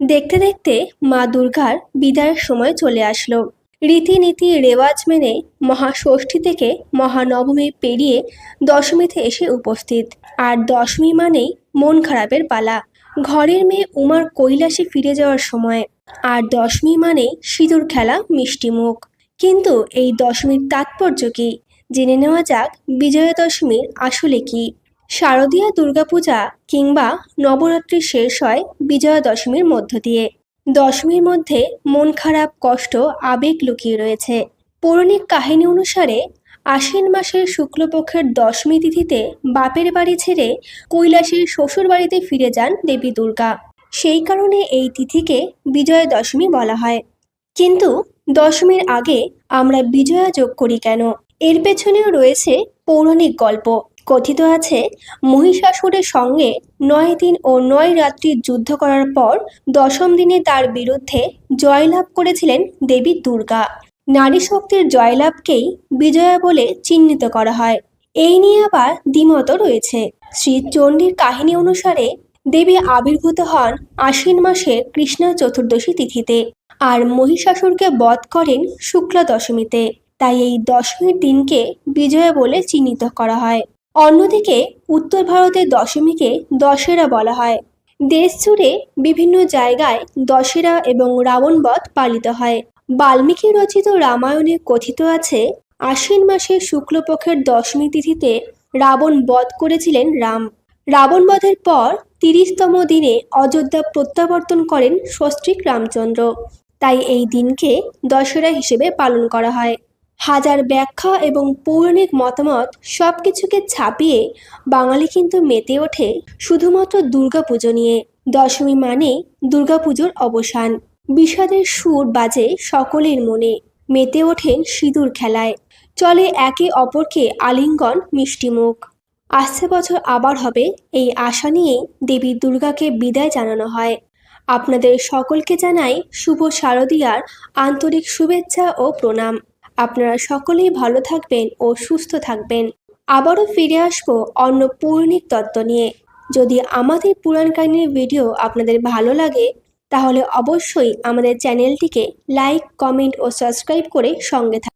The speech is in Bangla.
দেখতে দেখতে মা দুর্গার বিদায়ের সময় চলে আসলো। রীতিনীতি রেওয়াজ মেনে মহাষষ্ঠী থেকে মহানবমী পেরিয়ে দশমীতে এসে উপস্থিত। আর দশমী মানেই মন খারাপের পালা। ঘরের মেয়ে উমার কৈলাসে ফিরে যাওয়ার সময়। আর দশমী মানেই সিঁদুর খেলা মিষ্টি মুখ। কিন্তু এই দশমীর তাৎপর্য কি? জেনে নেওয়া যাক বিজয়া দশমীর আসলে কি। শারদীয়া দুর্গাপূজা কিংবা নবরাত্রি শেষ হয় বিজয়া দশমীর মধ্য দিয়ে। দশমীর মধ্যে মন খারাপ, কষ্ট, আবেগ লুকিয়ে রয়েছে। পৌরাণিক কাহিনী অনুসারে আশ্বিন মাসের শুক্লপক্ষের দশমী তিথিতে বাপের বাড়ি ছেড়ে কৈলাসের শ্বশুর বাড়িতে ফিরে যান দেবী দুর্গা। সেই কারণে এই তিথিকে বিজয়া দশমী বলা হয়। কিন্তু দশমীর আগে আমরা বিজয়া যোগ করি কেন? এর পেছনেও রয়েছে পৌরাণিক গল্প। কথিত আছে, মহিষাসুরের সঙ্গে নয় দিন ও নয় রাত্রি যুদ্ধ করার পর দশম দিনে তার বিরুদ্ধে জয়লাভ করেছিলেন দেবী দুর্গা। নারী শক্তির জয়লাভকেই বিজয়া বলে চিহ্নিত করা হয়। এই নিয়ে আবার দ্বিমত রয়েছে। শ্রী চণ্ডীর কাহিনী অনুসারে দেবী আবির্ভূত হন আশ্বিন মাসে কৃষ্ণা চতুর্দশী তিথিতে আর মহিষাসুরকে বধ করেন শুক্লা দশমীতে তাই এই দশমীর দিনকে বিজয়া বলে চিহ্নিত করা হয়। অন্যদিকে উত্তর ভারতের দশমীকে দশেরা বলা হয়। দেশ জুড়ে বিভিন্ন জায়গায় দশেরা এবং রাবণবধ পালিত হয়। বাল্মীকি রচিত রামায়ণে কথিত আছে, আশ্বিন মাসের শুক্লপক্ষের দশমী তিথিতে রাবণ বধ করেছিলেন রাম। রাবণ বধের পর তিরিশতম দিনে অযোধ্যা প্রত্যাবর্তন করেন সস্ত্রীক রামচন্দ্র। তাই এই দিনকে দশেরা হিসেবে পালন করা হয়। হাজার ব্যাখ্যা এবং পৌরাণিক মতামত সব কিছুকে ছাপিয়ে বাঙালি কিন্তু মেতে ওঠে শুধুমাত্র দুর্গাপুজো নিয়ে। দশমী মানে দুর্গাপুজোর অবসান। বিষাদের সুর বাজে সকলের মনে, মেতে ওঠেন সিঁদুর খেলায়। চলে একে অপরকে আলিঙ্গন মিষ্টিমুখ আসছে বছর আবার হবে, এই আশা নিয়েই দেবী দুর্গাকে বিদায় জানানো হয়। আপনাদের সকলকে জানাই শুভ শারদীয়ার আন্তরিক শুভেচ্ছা ও প্রণাম। আপনারা সকলেই ভালো থাকবেন ও সুস্থ থাকবেন। আবারও ফিরে আসব অন্য পৌরাণিক তত্ত্ব নিয়ে। যদি আমাদের পুরাণ কাহিনীর ভিডিও আপনাদের ভালো লাগে, তাহলে অবশ্যই আমাদের চ্যানেলটিকে লাইক, কমেন্ট ও সাবস্ক্রাইব করে সঙ্গে থাকুন।